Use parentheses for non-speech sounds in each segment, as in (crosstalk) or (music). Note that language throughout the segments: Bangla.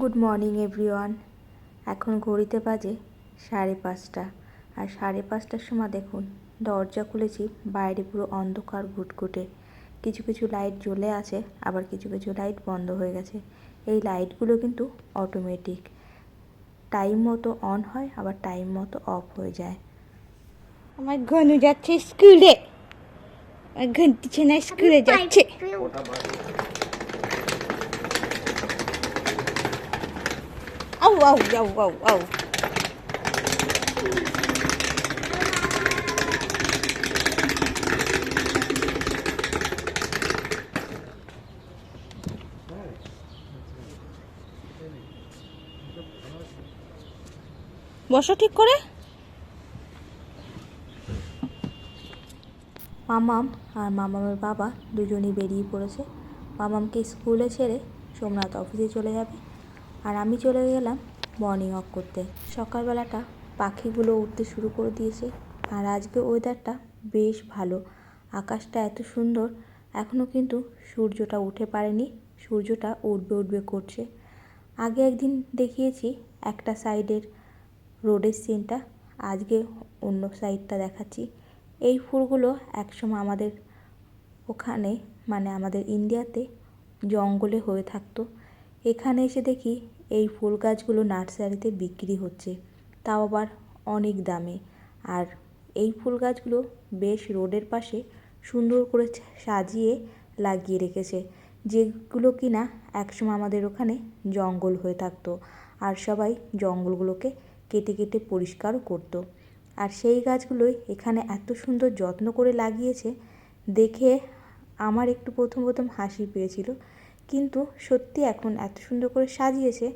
গুড মর্নিং এভরিওয়ান এখন ঘড়িতে বাজে সাড়ে পাঁচটা। আর সাড়ে পাঁচটার সময় দেখুন দরজা খুলেছি বাইরে পুরো অন্ধকার ঘুটঘুটে। কিছু কিছু লাইট জ্বলে আছে আবার কিছু কিছু লাইট বন্ধ হয়ে গেছে। এই লাইটগুলো কিন্তু অটোমেটিক টাইম মতো অন হয় আবার টাইম মতো অফ হয়ে যায়। আমার ঘনু যাচ্ছে স্কুলে আমার ঘন্টি ছেনা স্কুলে যাচ্ছে। আউ আউ আউ আউ আউ বসো ঠিক করে। মামাম আর মামামের বাবা দুজনই বেরিয়ে পড়েছে। মামামকে স্কুলে ছেড়ে সোমনাথ অফিসে চলে যাবে। আর আমি চলে গেলাম মর্নিং ওয়াক করতে। সকালবেলাটা পাখিগুলো উঠতে শুরু করে দিয়েছে আর আজকে ওয়েদারটা বেশ ভালো। আকাশটা এত সুন্দর এখনও কিন্তু সূর্যটা উঠে পারেনি, সূর্যটা উঠবে উঠবে করছে। আগে একদিন দেখিয়েছি একটা সাইডের রোডের সিনটা আজকে অন্য সাইডটা দেখাচ্ছি। এই ফুলগুলো একসময় আমাদের ওখানে মানে আমাদের ইন্ডিয়াতে জঙ্গলে হয়ে থাকতো। এখানে এসে দেখি এই ফুল গাছগুলো নার্সারিতে বিক্রি হচ্ছে। তাও আবার অনেক দামে। আর এই ফুল গাছগুলো বেশ রোডের পাশে সুন্দর করে সাজিয়ে লাগিয়ে রেখেছে, যেগুলো কিনা একসময় আমাদের ওখানে জঙ্গল হয়ে থাকতো আর সবাই জঙ্গলগুলোকে কেটে কেটে পরিষ্কারও করতো। আর সেই গাছগুলোই এখানে এত সুন্দর যত্ন করে লাগিয়েছে, দেখে আমার একটু প্রথম প্রথম হাসি পেয়েছিল কিন্তু সত্যি এখন এত সুন্দর করে সাজিয়েছে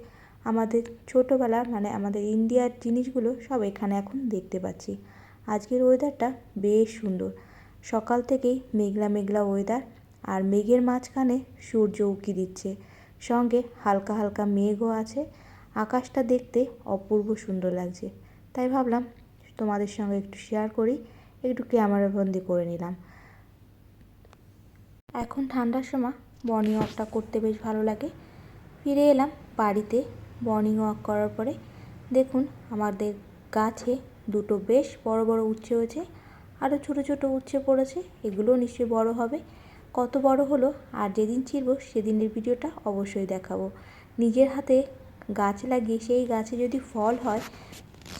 আমাদের ছোটোবেলা মানে আমাদের ইন্ডিয়ার জিনিসগুলো সব এখানে এখন দেখতে পাচ্ছি। আজকের ওয়েদারটা বেশ সুন্দর। সকাল থেকেই মেঘলা মেঘলা ওয়েদার আর মেঘের মাঝখানে সূর্য উকি দিচ্ছে। সঙ্গে হালকা হালকা মেঘও আছে। আকাশটা দেখতে অপূর্ব সুন্দর লাগছে। তাই ভাবলাম তোমাদের সঙ্গে একটু শেয়ার করি, একটু ক্যামেরাবন্দি করে নিলাম। এখন ঠান্ডার সময় মর্নিং ওয়াকটা করতে বেশ ভালো লাগে। ফিরে এলাম বাড়িতে মর্নিং ওয়াক করার পরে। দেখুন আমাদের গাছে দুটো বেশ বড় বড় উচ্ছে হয়েছে আরও ছোটো ছোটো উচ্ছে পড়েছে, এগুলোও নিশ্চয়ই বড় হবে। কত বড় হলো আর যেদিন ছিড়ব সেদিনের ভিডিওটা অবশ্যই দেখাবো। নিজের হাতে গাছ লাগিয়ে সেই গাছে যদি ফল হয়,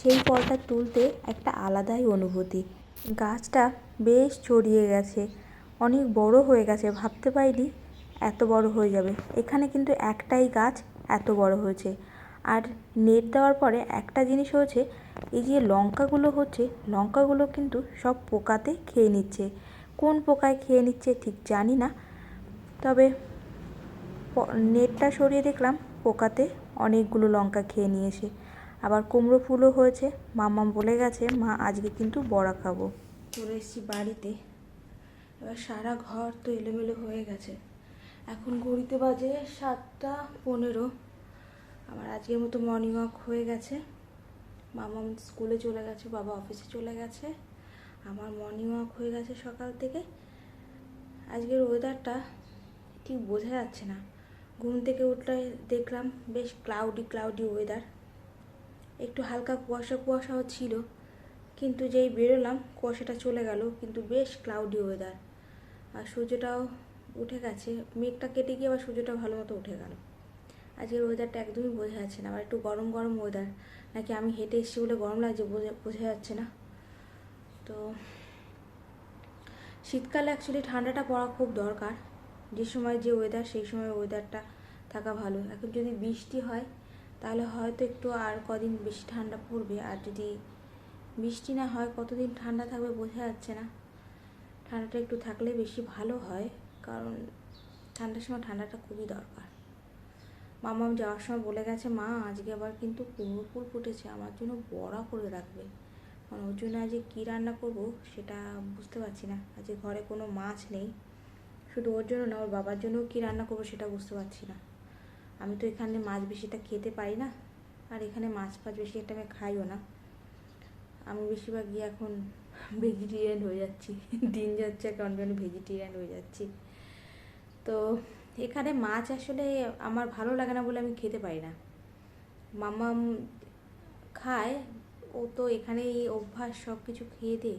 সেই ফলটা তুলতে একটা আলাদাই অনুভূতি। গাছটা বেশ ছড়িয়ে গেছে, অনেক বড় হয়ে গেছে, ভাবতে পারিনি এত বড় হয়ে যাবে। এখানে কিন্তু একটাই গাছ এত বড় হয়েছে। আর নেট দেওয়ার পরে একটা জিনিস হয়েছে, এই যে লঙ্কাগুলো হচ্ছে, লঙ্কাগুলো কিন্তু সব পোকাতে খেয়ে নিচ্ছে। কোন পোকায় খেয়ে নিচ্ছে ঠিক জানি না, তবে নেটটা সরিয়ে দেখলাম, পোকাতে অনেকগুলো লঙ্কা খেয়ে নিয়েছে। আবার কুমড়ো ফুলও হয়েছে, মাম্মাম বলে গেছে, মা, আজকে কিন্তু বড়া খাব। চলে এসেছি বাড়িতে। এবার সারা ঘর তো এলোমেলো হয়ে গেছে। এখন ঘড়িতে বাজে সাতটা পনেরো। আমার আজকের মতো মর্নিং ওয়াক হয়ে গেছে। মামা স্কুলে চলে গেছে, বাবা অফিসে চলে গেছে। আমার মর্নিং ওয়াক হয়ে গেছে সকাল থেকে। আজকের ওয়েদারটা ঠিক বোঝা যাচ্ছে না। ঘুম থেকে উঠলে দেখলাম বেশ ক্লাউডি ক্লাউডি ওয়েদার একটু হালকা কুয়াশা, কুয়াশাও ছিল। কিন্তু যেই বেরোলাম, কুয়াশাটা চলে গেল, কিন্তু বেশ ক্লাউডি ওয়েদার আর সূর্যটাও উঠে গেছে। মেঘটা কেটে গিয়ে আবার সূর্যটা ভালো মতো উঠে গেল। আজকের ওয়েদারটা একদমই বোঝা যাচ্ছে না। আবার একটু গরম গরম ওয়েদার নাকি আমি হেঁটে এসেছি বলে গরম লাগছে বোঝা যাচ্ছে না। তো শীতকালে অ্যাকচুয়ালি ঠান্ডাটা পড়া খুব দরকার। যে সময় যে ওয়েদার সেই সময় ওয়েদারটা থাকা ভালো। এখন যদি বৃষ্টি হয়, তাহলে হয়তো একটু আর কদিন বেশি ঠান্ডা পড়বে। আর যদি বৃষ্টি না হয়, কতদিন ঠান্ডা থাকবে বোঝা যাচ্ছে না। ঠান্ডাটা একটু থাকলে বেশি ভালো হয়। কারণ ঠান্ডার সময় ঠান্ডাটা খুবই দরকার। মামা যাওয়ার সময় বলে গেছে, মা, আজকে আবার কিন্তু কুমড়ো ফুল ফুটেছে, আমার জন্য বড়া করে রাখবে। কারণ ওর জন্য আজকে কী রান্না করব সেটা বুঝতে পারছি না। আজকে ঘরে কোনো মাছ নেই। শুধু ওর জন্য না, ওর বাবার জন্যও কী রান্না করব সেটা বুঝতে পারছি না। আমি তো এখানে মাছ বেশিটা খেতে পারি না, আর এখানে মাছ ফাছ বেশি একটা আমি খাইও না। আমি বেশিরভাগ গিয়ে এখন ভেজিটেরিয়ান হয়ে যাচ্ছি। দিন যাচ্ছে কারণ ভেজিটেরিয়ান হয়ে যাচ্ছি। তো এখানে মাছ আসলে আমার ভালো লাগে না বলে আমি খেতে পারি না। মাম্মাম খায়, ও তো এখানেই অভ্যাস সব কিছু খেয়ে দে।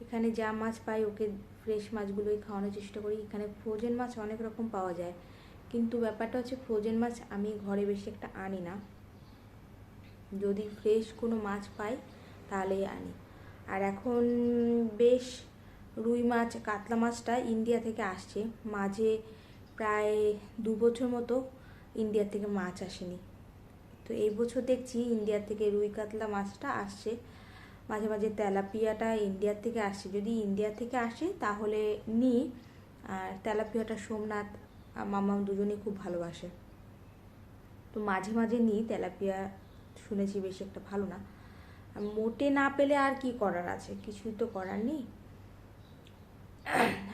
এখানে যা মাছ পাই ওকে ফ্রেশ মাছগুলোই খাওয়ানোর চেষ্টা করি। এখানে ফ্রোজেন মাছ অনেক রকম পাওয়া যায়। কিন্তু ব্যাপারটা হচ্ছে ফ্রোজেন মাছ আমি ঘরে বেশি একটা আনি না। যদি ফ্রেশ কোনো মাছ পাই তাহলেই আনি। আর এখন বেশ রুই মাছ, কাতলা মাছটা ইন্ডিয়া থেকে আসছে। মাঝে প্রায় দু বছর মতো ইন্ডিয়া থেকে মাছ আসেনি। তো এই বছর দেখছি ইন্ডিয়া থেকে রুই কাতলা মাছটা আসছে। মাঝে মাঝে তেলাপিয়াটা ইন্ডিয়ার থেকে আসছে। যদি ইন্ডিয়া থেকে আসে, তাহলে নিই আর তেলাপিয়াটা সোমনাথ মামা দুজনেই খুব ভালোবাসে। তো মাঝে মাঝে নিই তেলাপিয়া শুনেছি বেশি একটা ভালো না। মোটে না পেলে আর কি করার আছে? কিছুই তো করার নেই।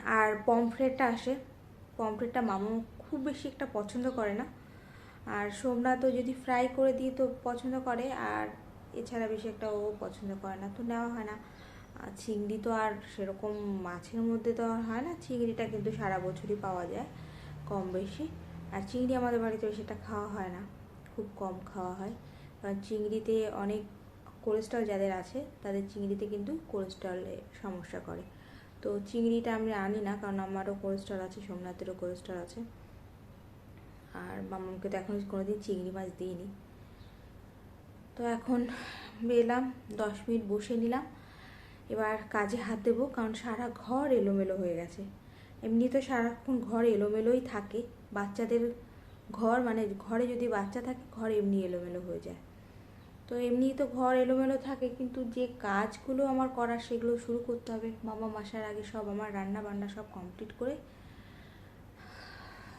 আর পমফ্রেটটা আসে। পমফ্রেটটা মামু খুব বেশি একটা পছন্দ করে না। আর সোমনাথও যদি ফ্রাই করে দিই তো পছন্দ করে, আর এছাড়া বেশি একটা ও পছন্দ করে না। তো নেওয়া হয় না। চিংড়ি তো আর সেরকম মাছের মধ্যে তো আর হয় না। চিংড়িটা কিন্তু সারা বছরই পাওয়া যায় কম বেশি। আর চিংড়ি আমাদের বাড়িতে একটা খাওয়া হয় না। খুব কম খাওয়া হয়। কারণ চিংড়িতে অনেক কোলেস্ট্রল যাদের আছে, তাদের চিংড়িতে কিন্তু কোলেস্ট্রলে সমস্যা করে। তো চিংড়িটা আমি আনি না, কারণ আমারও কোলেস্ট্রল আছে, সোমনাথেরও কোলেস্ট্রল আছে। আর মামাকে তো এখন কোনোদিন চিংড়ি মাছ দিইনি। তো এখন এলাম, দশ মিনিট বসে নিলাম। এবার কাজে হাত দেবো, কারণ সারা ঘর এলোমেলো হয়ে গেছে। এমনি তো সারাক্ষণ ঘর এলোমেলোই থাকে। বাচ্চাদের ঘর মানে ঘরে যদি বাচ্চা থাকে, ঘর এমনি এলোমেলো হয়ে যায়। তো এমনি তো ঘর এলোমেলো থাকে, কিন্তু যে কাজগুলো আমার করার সেগুলো শুরু করতে হবে। মামা মাসার আগে সব আমার রান্না বান্না সব কমপ্লিট করে।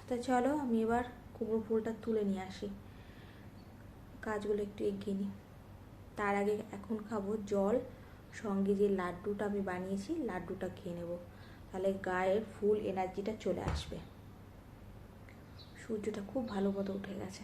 তা চলো, আমি এবার কুমড়ো ফুলটা তুলে নিয়ে আসি। কাজগুলো একটু এগিয়ে নিই। তার আগে এখন খাব জল, সঙ্গে যে লাড্ডুটা আমি বানিয়েছি, লাড্ডুটা খেয়ে নেব। তাহলে গায়ের ফুল এনার্জিটা চলে আসবে। সূর্যটা খুব ভালো মতো উঠে গেছে।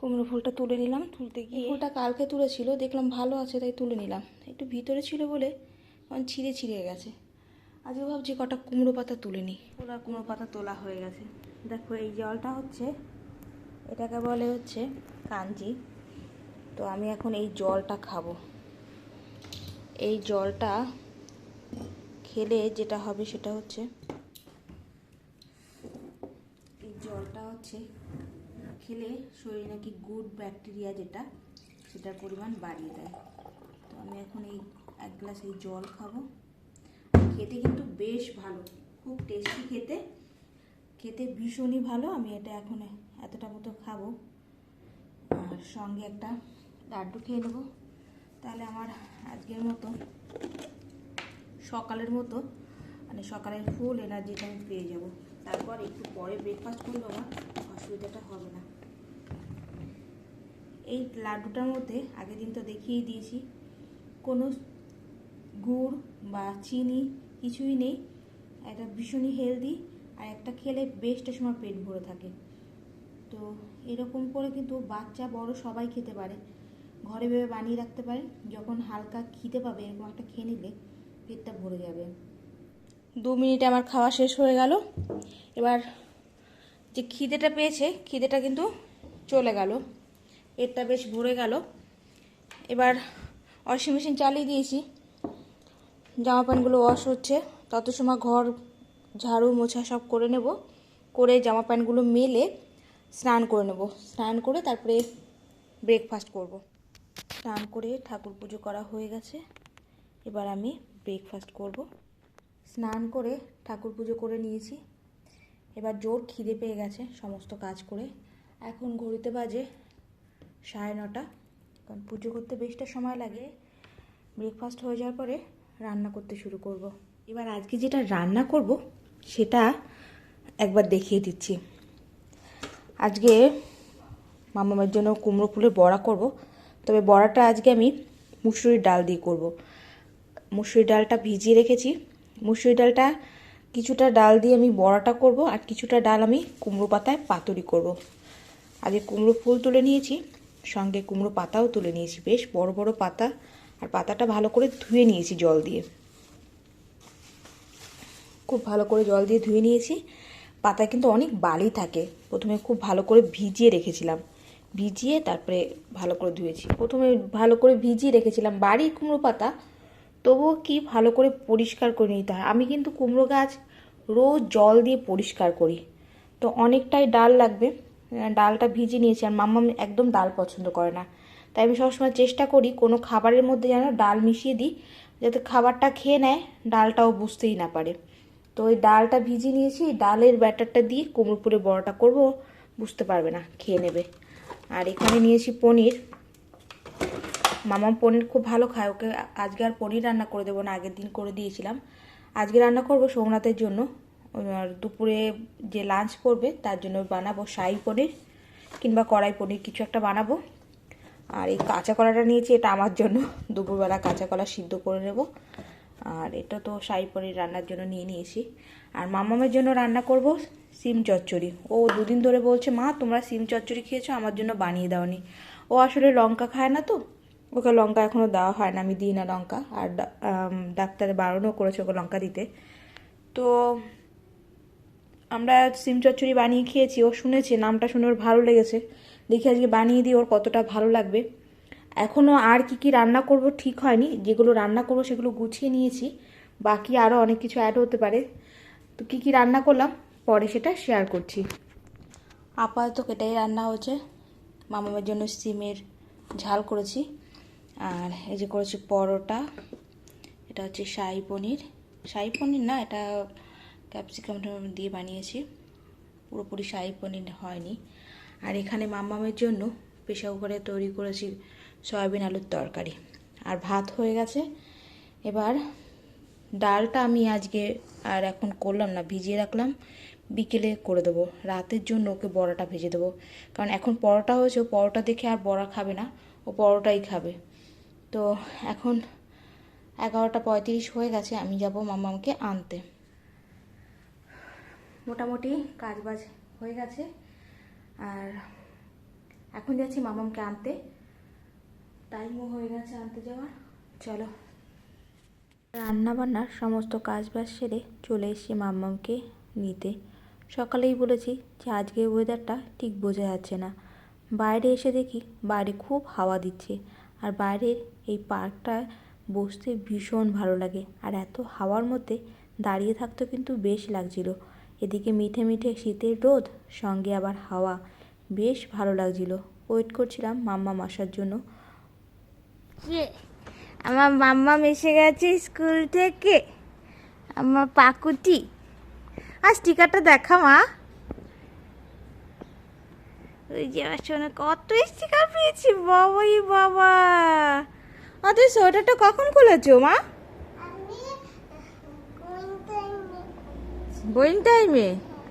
কুমড়ো ফুলটা তুলে নিলাম তুলতে গিয়ে ফুলটা কালকে তুলেছিল দেখলাম ভালো আছে তাই তুলে নিলাম। একটু ভিতরে ছিল বলে এখন ছিঁড়ে ছিঁড়ে গেছে। আজকে ভাবছি কটা কুমড়ো পাতা তুলে নিই। ওরা কুমড়ো পাতা তোলা হয়ে গেছে। দেখো এই জলটা হচ্ছে এটাকে বলে হচ্ছে কাঞ্জি তো আমি এখন এই জলটা খাব। এই জলটা খেলে যেটা হবে সেটা হচ্ছে এই জলটা হচ্ছে খেলে শরীরে নাকি গুড ব্যাকটেরিয়া যেটা, সেটার পরিমাণ বাড়িয়ে দেয়। তো আমি এখন এই এক গ্লাস এই জল খাব। খেতে কিন্তু বেশ ভালো, খুব টেস্টি খেতে। খেতে ভীষণই ভালো, আমি এটা এখন এতটা মতো খাব। আর সঙ্গে একটা লাড্ডু খেয়ে নেব। তাহলে আমার আজকের মতো, সকালের মতো মানে সকালের ফুল এনার্জিটা আমি পেয়ে যাব। তারপর একটু পরে ব্রেকফাস্ট করলে আমার, অসুবিধাটা হবে না। এই লাড্ডুটার মধ্যে আগের দিন তো দেখিয়েই দিয়েছি। কোনো গুড় বা চিনি কিছুই নেই। এটা ভীষণই হেলদি আর একটা খেলে বেশটা সময় পেট ভরে থাকে। তো এরকম করে কিন্তু বাচ্চা, বড় সবাই খেতে পারে। ঘরে ভেবে বানিয়ে রাখতে পারে। যখন হালকা খিদে পাবে এরকম একটা খেয়ে নিলে পেটটা ভরে যাবে। দু মিনিটে আমার খাওয়া শেষ হয়ে গেল। এবার যে খিদেটা পেয়েছে, খিদেটা কিন্তু চলে গেল। পেটটা বেশ ভরে গেল। এবার ওয়াশিং মেশিন চালিয়ে দিয়েছি। জামা প্যান্টগুলো ওয়াশ হচ্ছে। তত সময় ঘর, ঝাড়ু, মোছা সব করে নেব। করে জামা প্যান্টগুলো মেলে স্নান করে নেব। স্নান করে তারপরে ব্রেকফাস্ট করব। স্নান করে ঠাকুর পুজো করা হয়ে গেছে। এবার আমি ব্রেকফাস্ট করব। স্নান করে ঠাকুর পুজো করে নিয়েছি। এবার জোর খিদে পেয়ে গেছে সমস্ত কাজ করে। এখন ঘড়িতে বাজে সাড়ে নটা। কারণ পুজো করতে বেশটা সময় লাগে। ব্রেকফাস্ট হয়ে যাওয়ার পরে রান্না করতে শুরু করব। এবার আজকে যেটা রান্না করব, সেটা একবার দেখিয়ে দিচ্ছি। আজকে মামামের জন্য কুমড়ো ফুলের বড়া করব। তবে বড়াটা আজকে আমি মুসুরির ডাল দিয়ে করব। মুসুরির ডালটা ভিজিয়ে রেখেছি। মুসুরির ডালটা কিছুটা ডাল দিয়ে আমি বড়াটা করব আর কিছুটা ডাল আমি কুমড়ো পাতায় পাতুরি করব। আজকে কুমড়ো ফুল তুলে নিয়েছি। সঙ্গে কুমড়ো পাতাও তুলে নিয়েছি। বেশ বড় বড় পাতা। আর পাতাটা ভালো করে ধুয়ে নিয়েছি জল দিয়ে। খুব ভালো করে জল দিয়ে ধুয়ে নিয়েছি। পাতায় কিন্তু অনেক বালি থাকে। প্রথমে খুব ভালো করে ভিজিয়ে রেখেছিলাম। ভিজিয়ে তারপরে ভালো করে ধুয়েছি। প্রথমে ভালো করে ভিজিয়ে রেখেছিলাম বাড়ি কুমড়ো পাতা। তবুও কি ভালো করে পরিষ্কার করে নিতে হয়? আমি কিন্তু কুমড়ো গাছ রোজ জল দিয়ে পরিষ্কার করি। তো অনেকটাই ডাল লাগবে। ডালটা ভিজিয়ে নিয়েছি আর মাম্মা একদম ডাল পছন্দ করে না। তাই আমি সবসময় চেষ্টা করি কোনো খাবারের মধ্যে যেন ডাল মিশিয়ে দিই, যাতে খাবারটা খেয়ে নেয়, ডালটাও বুঝতেই না পারে। তো ওই ডালটা ভিজিয়ে নিয়েছি, ডালের ব্যাটারটা দিয়ে কুমড়ো পুরে বড়াটা করব, বুঝতে পারবে না, খেয়ে নেবে। আর এখানে নিয়েছি পনির। মামা পনির খুব ভালো খায়, ওকে আজকে আর পনির রান্না করে দেবো না, আগের দিন করে দিয়েছিলাম। আজকে রান্না করব সোমনাথের জন্য। আর দুপুরে যে লাঞ্চ করবে, তার জন্য বানাবো শাহি পনির কিংবা কড়াই পনির, কিছু একটা বানাবো। আর এই কাঁচা কলাটা নিয়েছি, এটা আমার জন্য। (laughs) দুপুরবেলা কাঁচা কলা সিদ্ধ করে নেব। আর এটা তো শাহি পনির রান্নার জন্য নিয়ে নিয়েছি। আর মামামের জন্য রান্না করব সিম চচ্চড়ি। ও দুদিন ধরে বলছে, মা, তোমরা সিম চচ্চড়ি খেয়েছো, আমার জন্য বানিয়ে দাওনি। ও আসলে লঙ্কা খায় না তো, ওকে লঙ্কা এখনও দেওয়া হয় না, আমি দিই না লঙ্কা। আর ডাক্তারে বারণও করেছে ওকে লঙ্কা দিতে। তো আমরা সিম চচ্চড়ি বানিয়ে খেয়েছি, ও শুনেছে, নামটা শুনে ওর ভালো লেগেছে। দেখি আজকে বানিয়ে দিই ওর কতটা ভালো লাগবে। এখনও আর কি কি রান্না করব ঠিক হয়নি, যেগুলো রান্না করব সেগুলো গুছিয়ে নিয়েছি। বাকি আরও অনেক কিছু অ্যাড হতে পারে। তো কি কি রান্না করলাম, পরে সেটা শেয়ার করছি। আপাতত এটাই রান্না হচ্ছে। মামামের জন্য সিমের ঝাল করেছি। আর এই যে করেছি পরোটা, এটা হচ্ছে শাহি পনির। শাহি পনির না, এটা ক্যাপসিকাম দিয়ে বানিয়েছি। পুরোপুরি শাহি পনির হয়নি। আর এখানে মাম্মামের জন্য প্রেশার কুকারে তৈরি করেছি সয়াবিন আলুর তরকারি। আর ভাত হয়ে গেছে। এবার ডালটা আমি আজকে আর এখন করলাম না, ভিজিয়ে রাখলাম। বিকেলে করে দেবো। রাতের জন্য ওকে বড়াটা ভেজে দেবো। কারণ এখন পরোটা হয়েছে, ও পরোটা দেখে আর বড়া খাবে না। ও পরোটাই খাবে। তো এখন এগারোটা পঁয়ত্রিশ হয়ে গেছে, আমি যাব মামাকে আনতে। মোটামুটি কাজ বাজ হয়ে গেছে। আর এখন যাচ্ছি মামামকে আনতে। টাইমও হয়ে গেছে আনতে যাওয়ার। চলো। রান্না বান্নার সমস্ত কাজ বাজ সেরে চলে এসেছি মাম্মামকে নিতে। সকালেই বলেছি যে আজকে ওয়েদারটা ঠিক বোঝা যাচ্ছে না। বাইরে এসে দেখি বাইরে খুব হাওয়া দিচ্ছে। আর বাইরের এই পার্কটায় বসতে ভীষণ ভালো লাগে। আর এত হাওয়ার মধ্যে দাঁড়িয়ে থাকতে কিন্তু বেশ লাগছিল। এদিকে মিঠে মিঠে শীতের রোদ, সঙ্গে আবার হাওয়া। বেশ ভালো লাগছিল। ওয়েট করছিলাম মাম্মা আসার জন্য। যে আমার মাম্মা এসে গেছে স্কুল থেকে। আমার পাকুটি আর স্টিকারটা দেখা, মা। ওই যে আমার সোনা, কত স্টিকার পেয়েছি, বাবাই বাবা। আ তুই সোয়েটারটা কখন খুলেছো, মা? গোয়িং টাইমে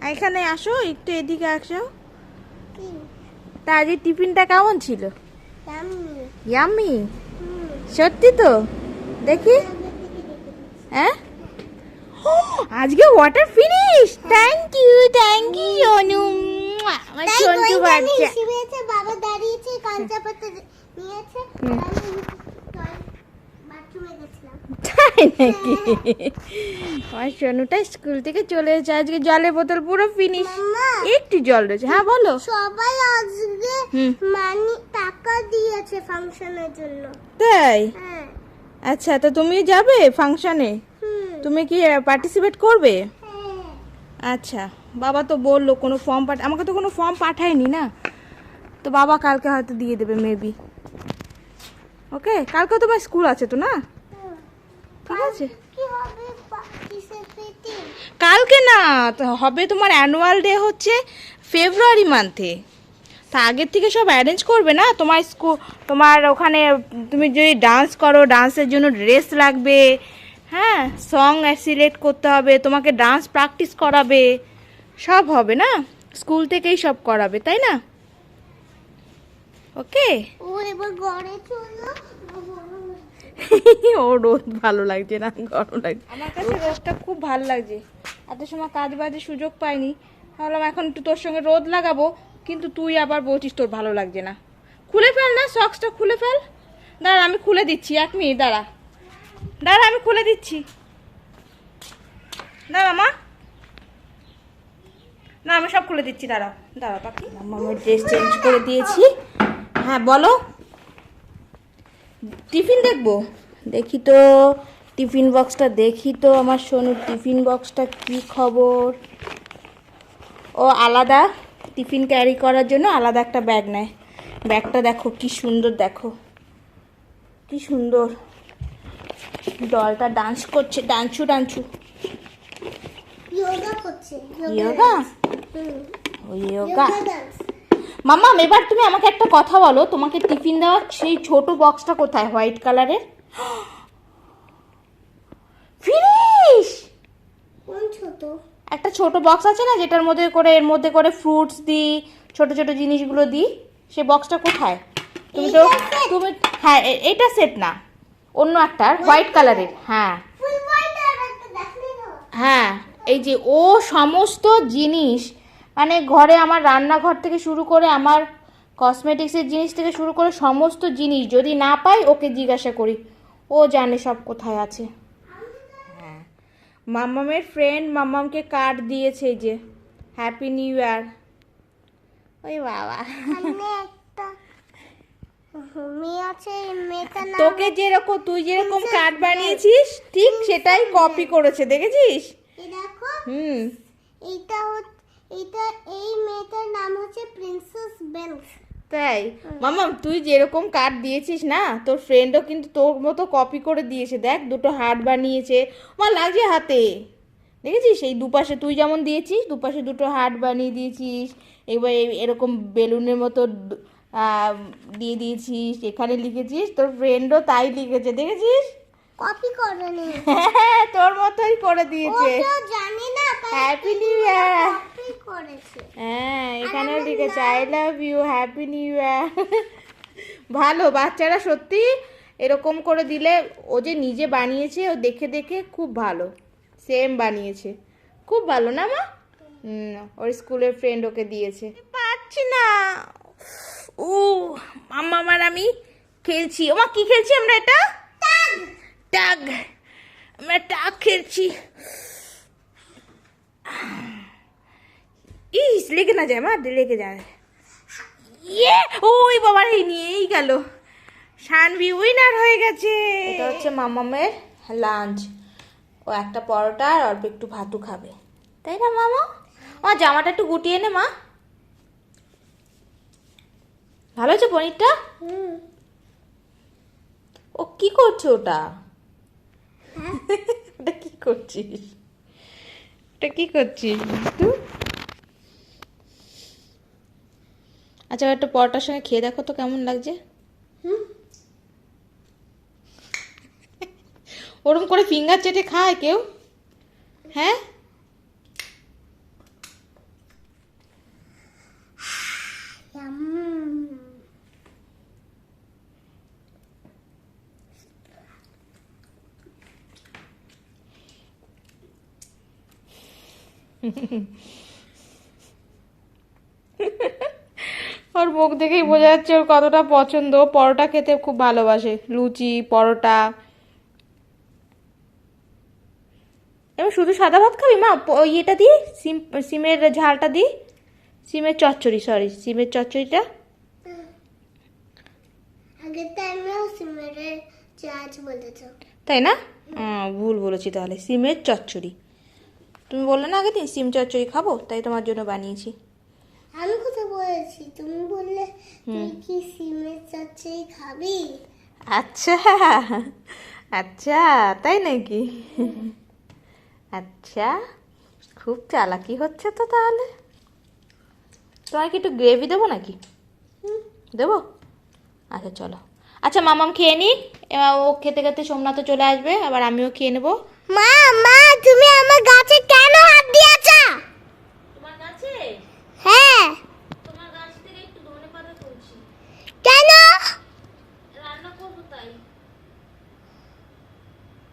এখানে আসো একটু এদিকে আসো। তা আজকে টিফিনটা কেমন ছিল? ইয়াম্মি সত্যি তো? দেখি। হ্যাঁ? আজকে water finish thank you thank you Anu আমার বাচ্চা। বাবা দাঁড়িয়েছে কাঁচা পাতা নিয়েছে হুম। আমি টয়- বাথরুমে গেছিলাম তাই নাকি? আমার সোনুটা স্কুল থেকে চলে এসেছে আজকে জলের বোতল পুরো ফিনিশ। একটু জল রয়েছে। হ্যাঁ বলো। সবাই আজকে হুম। মানি টাকা দিয়েছে ফাংশনের জন্য। তাই? হ্যাঁ। আচ্ছা তো তুমি যাবে ফাংশনে তুমি কি পার্টিসিপেট করবে? হ্যাঁ। আচ্ছা বাবা তো বলল কোনো ফর্ম পাঠ আমাকে তো কোনো ফর্ম পাঠায়নি না। তো বাবা কালকে হয়তো দিয়ে দেবে মেবি ওকে কালকে তোমার স্কুল আছে তো না? ঠিক আছে? কালকে না হবে তোমার অ্যানুয়াল ডে হচ্ছে ফেব্রুয়ারি মান্থে তা আগের থেকে সব অ্যারেঞ্জ করবে না? তোমার স্কুল তোমার ওখানে তুমি যদি ডান্স করো ডান্সের জন্য ড্রেস লাগবে হ্যাঁ? সং সিলেক্ট করতে হবে তোমাকে ডান্স প্র্যাকটিস করাবে সব হবে না? স্কুল থেকেই সব করাবে তাই না? ওকে ও রোদ ভালো লাগছে না গরম লাগছে। আমার কাছে রোদটা খুব ভালো লাগছে। এত সময় কাজ বাজে সুযোগ পাইনি। ভাবলাম এখন একটু তোর সঙ্গে রোদ লাগাবো কিন্তু তুই আবার বলছিস তোর ভালো লাগছে না। খুলে ফেল না সক্সটা খুলে ফেল। দাঁড়া আমি খুলে দিচ্ছি এক মিনিট দাঁড়া। দাঁড়া আমি খুলে দিচ্ছি। দাঁড়া মা। না আমি সব খুলে দিচ্ছি দাঁড়া। দাঁড়া পাখি। আমার ড্রেস চেঞ্জ করে দিয়েছি। হ্যাঁ বলো। টিফিন দেখব? দেখি তো টিফিন বক্সটা দেখি তো আমার সোনুর টিফিন বক্সটা কি খবর? ও আলাদা টিফিন ক্যারি করার জন্য আলাদা একটা ব্যাগ নেয়। ব্যাগটা দেখো কি সুন্দর দেখো। কি সুন্দর। ডলটা ডান্স করছে ডান্সু ডান্সু যোগা করছে ইয়োগা ও ইয়োগা মাম্মা এবার তুমি আমাকে একটা কথা বলো। তোমাকে টিফিন দেওয়া সেই ছোট বক্সটা কোথায়? হোয়াইট কালারের? (gasps) ফিনিশ! ছোট? একটা ছোট বক্স আছে না যেটার মধ্যে করে এর মধ্যে করে ফ্রুটস দিই ছোট ছোট জিনিসগুলো দিই সেই বক্সটা কোথায়? তুমি তো তুমি হ্যাঁ এটা সেট না। অন্য একটা হোয়াইট কালারের হ্যাঁ। হ্যাঁ এই যে ও সমস্ত জিনিস মানে ঘরে আমার রান্নাঘর থেকে শুরু করে আমার কসমেটিক্সের জিনিস থেকে শুরু করে সমস্ত জিনিস যদি না পাই ওকে জিজ্ঞাসা করি। ও জানে সব কোথায় আছে। হ্যাঁ। মাম্মামের ফ্রেন্ড মাম্মামকে কার্ড দিয়েছে যে হ্যাপি নিউ ইয়ার ওই বাবা। সামনে একটা মেয়ে আছে এই তোকে যেরকম তুই যেরকম কার্ড বানিয়েছিস ঠিক সেটাই কপি করেছে দেখেছিস? এই দেখো হুম। এইটা হচ্ছে এইটা এই মেয়েটার নাম হচ্ছে প্রিন্সেস বেলস তাই? মামা তুই যেরকম কার্ড দিয়েছিস না তোর ফ্রেন্ডও কিন্তু তোর মতো কপি করে দিয়েছে। দেখ দুটো হার্ট বানিয়েছে। আমার লাগছে হাতে। দেখেছিস? এই দুপাশে তুই যেমন দিয়েছিস দুপাশে দুটো হার্ট বানিয়ে দিয়েছিস। এবার এরকম বেলুনের মতো দিয়ে দিয়েছিস। এখানে লিখেছিস তোর ফ্রেন্ডও তাই লিখেছে। দেখেছিস? কপি করেনি হ্যাঁ তোর মতোই করে ও দিয়েছে তো জানে না হ্যাপি নিউ ইয়ার কপি করেছে। হ্যাঁ এখানে লিখেছে I love you happy new year ভালো বাচ্চারা সত্যি এরকম করে দিলে ও যে নিজে বানিয়েছে ও দেখে দেখে খুব ভালো। সেম বানিয়েছে। খুব ভালো না মা? হুম, ওর স্কুলের ফ্রেন্ড ওকে দিয়েছে। পাচ্ছি না। ও মাম্মা আমার আমি খেলছি। ও মা কি খেলছি আমরা এটা? টাগ আমরা টাগ খেলছি। ইস লেগে না যায় মা লেগে যায়। ইয়ে ওই বাবার এই নিয়েই গেল। শানভি উইনার হয়ে গেছে। এটা হচ্ছে মামামের লাঞ্চ ও একটা পরোটা আর অল্প একটু ভাতু খাবে। তাই না মামা? মা জামাটা একটু গুটিয়ে নে মা। ভালো হয়েছে পনিরটা? ও কি করছে ওটা? ওটা কি করছিস? ওটা কি করছিস তুই আচ্ছা একটা পরোটার সঙ্গে খেয়ে দেখো তো কেমন লাগছে। হুম। ওরম করে ফিঙ্গার চেটে খায় কেউ? হ্যাঁ? ওর মুখ দেখেই বোঝা যাচ্ছে ওর কতটা পছন্দ। পরোটা খেতে খুব ভালোবাসে। লুচি পরোটা। এবার শুধু সাদা ভাত খাবি? মা ওই ইয়েটা দিই সিম সিমের ঝালটা দিই সিমের চচ্চড়ি সরি সিমের চচ্চড়িটা? তাই না? ভুল বলেছি তাহলে। সিমের চচ্চড়ি। তুমি বললে না আগের দিন সিম চচ্চড়ি খাব তাই তোমার জন্য বানিয়েছি। আমি কোথায় বলেছি? তুমি বললে তুই কি সিমের চচ্চড়ি খাবি? আচ্ছা আচ্ছা তাই নাকি? আচ্ছা খুব চালাকি হচ্ছে তো তাহলে। তোমার কি একটু গ্রেভি দেবো নাকি? দেবো? আচ্ছা চলো। আচ্ছা মামাম খেয়ে নিক এবার ও খেতে খেতে সোমনাথ চলে আসবে আবার আমিও খেয়ে নেব। মা মা তুমি আমার গাছে কেন হাত দিয়েছ তোমার কাছে হ্যাঁ তোমার গাছ থেকে একটু ধনে পাতা তুলছি কেন রান্না করব তাই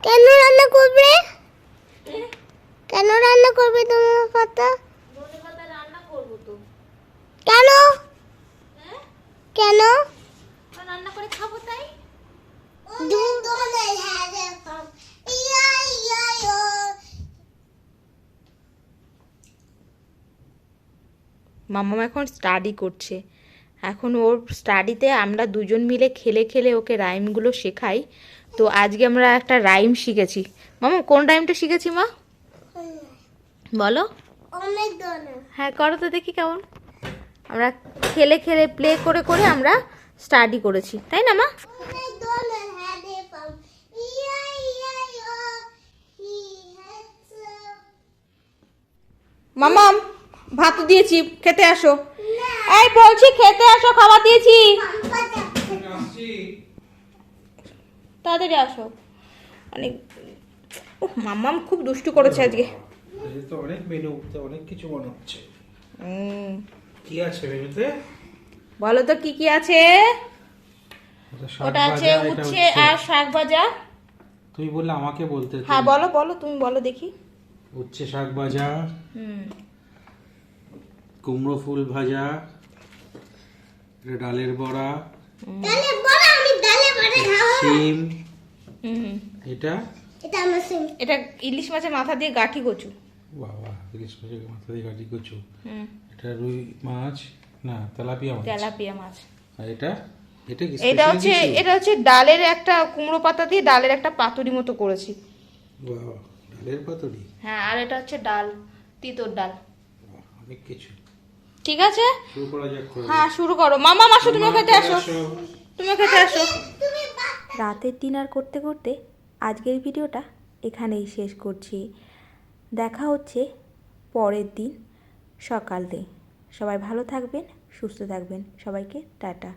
কেন রান্না করবে কেন রান্না করবে তোমার কথা ধনে পাতা রান্না করব তো কেন হ্যাঁ কেন রান্না করে খাব তাই মাম্মাম এখন স্টাডি করছে। এখন ওর স্টাডিতে আমরা দুজন মিলে খেলে খেলে ওকে রাইমগুলো শেখাই। তো আজকে আমরা একটা রাইম শিখেছি। মামা, কোন রাইমটা শিখেছি মা? বলো। হ্যাঁ করো তো দেখি কেমন। আমরা খেলে খেলে প্লে করে করে আমরা স্টাডি করেছি। তাই না মা অনেক ধরনের হ্যাঁ রে পাম ইয়া ইয়া ইয়া হি হ্যাজ মামাম ভাত দিয়েছি খেতে আসো। এই বলছি খেতে আসো খাবার দিয়েছি। তাড়াতাড়ি আসো। অনেক ও মামাম খুব দুষ্টু করেছে আজকে। এই তো অনেক মেনু অনেক কিছু মনে হচ্ছে কি আছে মেনুতে বলো তো কি কি আছে? ওটা আছে উচ্ছে আর শাক ভাজা। তুমি বললে আমাকে বলতে হ্যাঁ বলো বলো তুমি বলো দেখি। উচ্ছে শাক ভাজা হুম। কুমড়ো ফুল ভাজা এটা ডালের বড়া সিম এটা এটা? আমার সিম এটা ইলিশ মাছের মাথা দিয়ে গাঠি কচু। বাবা ইলিশ মাছের মাথা দিয়ে কাটি কচু। এটা রুই মাছ? না তেলাপিয়া মাছ। তেলাপিয়া মাছ। আর এটা? এটা কি এটা হচ্ছে এটা হচ্ছে ডালের একটা কুমড়ো পাতা দিয়ে ডালের একটা পাতুরি মতো করেছি। বাহ, ডালের পাতুরি হ্যাঁ আর এটা হচ্ছে ডাল তিতর ডাল। অনেক কিছু। ঠিক আছে? শুরু করা যাক হ্যাঁ শুরু করো। মামা আসো তুমিও খেতে আসো। তুমি তুমিও খেতে আসো। রাতের ডিনার করতে করতে আজকের ভিডিওটা এখানেই শেষ করছি। দেখা হচ্ছে পরের দিন সকালে সবাই ভালো থাকবেন সুস্থ থাকবেন। সবাইকে টাটা।